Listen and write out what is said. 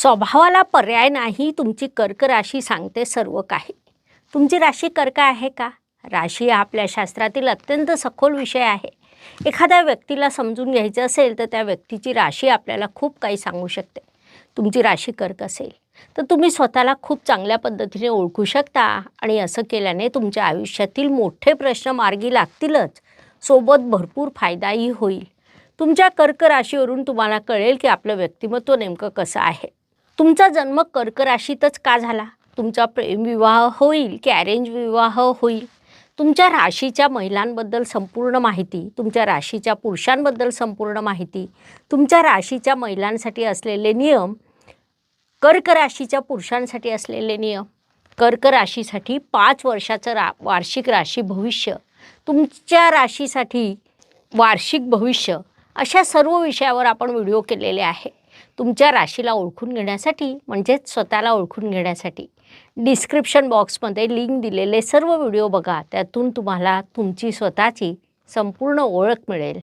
स्वभावाला पर्याय नाही तुमची कर्क राशी सांगते सर्व काही. तुमची राशी कर्क आहे का? राशी हा आपल्या शास्त्रातील अत्यंत सखोल विषय आहे. एखाद्या व्यक्तीला समजून घ्यायचं असेल तर त्या व्यक्तीची राशी आपल्याला खूप काही सांगू शकते. तुमची राशी कर्क असेल तर तुम्ही स्वतःला खूप चांगल्या पद्धतीने ओळखू शकता आणि असं केल्याने तुमच्या आयुष्यातील मोठे प्रश्न मार्गी लागतीलच. सोबत भरपूर फायदाही होईल. तुमच्या कर्क राशीवरून तुम्हाला कळेल की आपलं व्यक्तिमत्व नेमकं कसं आहे. तुमचा जन्म कर्क राशीतच का झाला? तुमचा प्रेमविवाह होईल की अरेंज विवाह होईल? तुमच्या राशीच्या महिलांबद्दल संपूर्ण माहिती तुमच्या राशीच्या पुरुषांबद्दल संपूर्ण माहिती तुमच्या राशीच्या महिलांसाठी असलेले नियम कर्क राशीच्या पुरुषांसाठी असलेले नियम कर्क राशीसाठी पाच वर्षाचं रा वार्षिक राशी भविष्य तुमच्या राशीसाठी वार्षिक भविष्य अशा सर्व विषयावर आपण व्हिडिओ केलेले आहे तुमच्या राशीला ओळखून घेण्यासाठी म्हणजेच स्वतःला ओळखून घेण्यासाठी डिस्क्रिप्शन बॉक्समध्ये लिंक दिलेले सर्व व्हिडिओ बघा. त्यातून तुम्हाला तुमची स्वतःची संपूर्ण ओळख मिळेल.